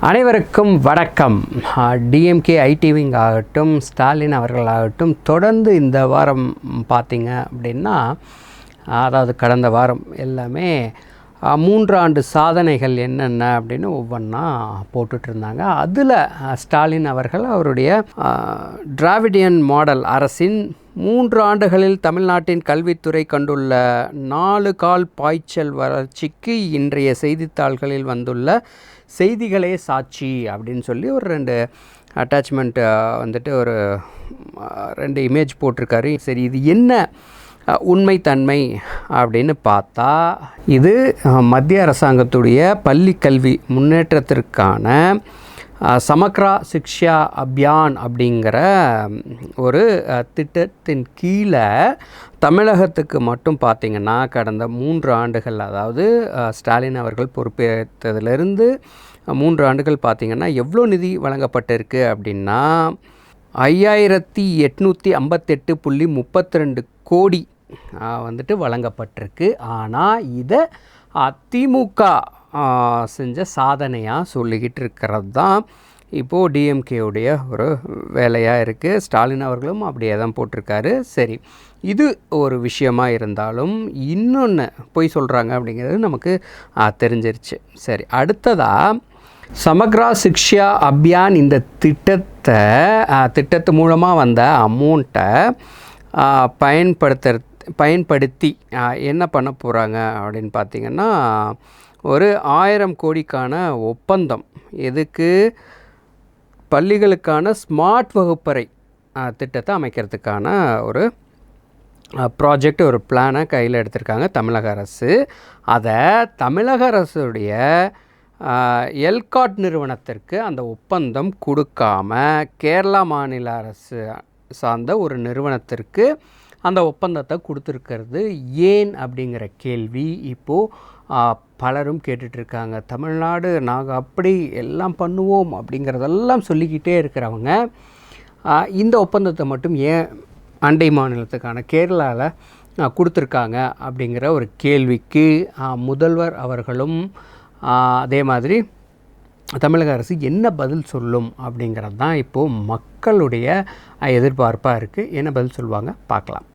அனைவருக்கும் வணக்கம். டிஎம்கே ஐடிவிங் ஆகட்டும் ஸ்டாலின் அவர்களாகட்டும் தொடர்ந்து இந்த வாரம் பார்த்திங்க அப்படின்னா அதாவது கடந்த வாரம் எல்லாமே மூன்றாண்டு சாதனைகள் என்னென்ன அப்படின்னு ஒவ்வொன்றா போட்டுட்டு இருந்தாங்க அதில் ஸ்டாலின் அவர்கள் அவருடைய டிராவிடியன் மாடல் அரசின் மூன்று ஆண்டுகளில் தமிழ்நாட்டின் கல்வித்துறை கண்டுள்ள நாலு கால் பாய்ச்சல் வளர்ச்சிக்கு இன்றைய செய்தித்தாள்களில் வந்துள்ள செய்திகளே சாட்சி அப்படின்னு சொல்லி ஒரு ரெண்டு அட்டாச்மெண்ட் வந்துட்டு ஒரு ரெண்டு இமேஜ் போட்டிருக்காரு. சரி இது என்ன? உண்மைத்தன்மை அப்படின்னு பார்த்தா இது மத்திய அரசாங்கத்துடைய பள்ளி கல்வி முன்னேற்றத்திற்கான சமக்ரா சிக்ஷா அபியான் அப்படிங்கிற ஒரு திட்டத்தின் கீழே தமிழகத்துக்கு மட்டும் பார்த்திங்கன்னா கடந்த மூன்று ஆண்டுகள் அதாவது ஸ்டாலின் அவர்கள் பொறுப்பேற்றதுலேருந்து மூன்று ஆண்டுகள் பார்த்திங்கன்னா எவ்வளோ நிதி வழங்கப்பட்டிருக்கு அப்படின்னா ஐயாயிரத்தி எட்நூற்றி ஐம்பத்தெட்டு புள்ளி முப்பத்தி ரெண்டு கோடி வந்துட்டு வழங்கப்பட்டிருக்கு. ஆனால் இதை அதிமுக செஞ்ச சாதனையாக சொல்லிக்கிட்டு இருக்கிறது தான் இப்போது டிஎம்கேவுடைய ஒரு வேலையாக இருக்குது ஸ்டாலின் அவர்களும் அப்படியே தான் போட்டிருக்காரு. சரி இது ஒரு விஷயமாக இருந்தாலும் இன்னொன்று பொய் சொல்கிறாங்க அப்படிங்கிறது நமக்கு தெரிஞ்சிருச்சு. சரி அடுத்ததாக சமக்ரா சிக்ஷா அபியான் இந்த திட்டத்தை திட்டத்து மூலமாக வந்த அமௌண்ட்டை பயன்படுத்த பயன்படுத்தி என்ன பண்ண போகிறாங்க அப்படின்னு பார்த்திங்கன்னா ஒரு ஆயிரம் கோடிக்கான ஒப்பந்தம். எதுக்கு? பள்ளிகளுக்கான ஸ்மார்ட் வகுப்பறை திட்டத்தை அமைக்கிறதுக்கான ஒரு ப்ராஜெக்ட் ஒரு பிளானை கையில் எடுத்திருக்காங்க தமிழக அரசு. அதை தமிழக அரசுடைய எல்காட் நிறுவனத்திற்கு அந்த ஒப்பந்தம் கொடுக்காம கேரளா மாநில அரசு சார்ந்த ஒரு நிறுவனத்திற்கு அந்த ஒப்பந்தத்தை கொடுத்துருக்கிறது ஏன் அப்படிங்கிற கேள்வி இப்போது பலரும் கேட்டுட்ருக்காங்க. தமிழ்நாடு நாங்கள் அப்படி எல்லாம் பண்ணுவோம் அப்படிங்கிறதெல்லாம் சொல்லிக்கிட்டே இருக்கிறவங்க இந்த ஒப்பந்தத்தை மட்டும் ஏன் அண்டை மாநிலத்துக்கான கேரளாவில் கொடுத்துருக்காங்க அப்படிங்கிற ஒரு கேள்விக்கு முதல்வர் அவர்களும் அதே மாதிரி தமிழக அரசு என்ன பதில் சொல்லும் அப்படிங்கிறது தான் இப்போது மக்களுடைய எதிர்பார்ப்பாக இருக்குது என்ன பதில் சொல்லுவாங்க? பார்க்கலாம்.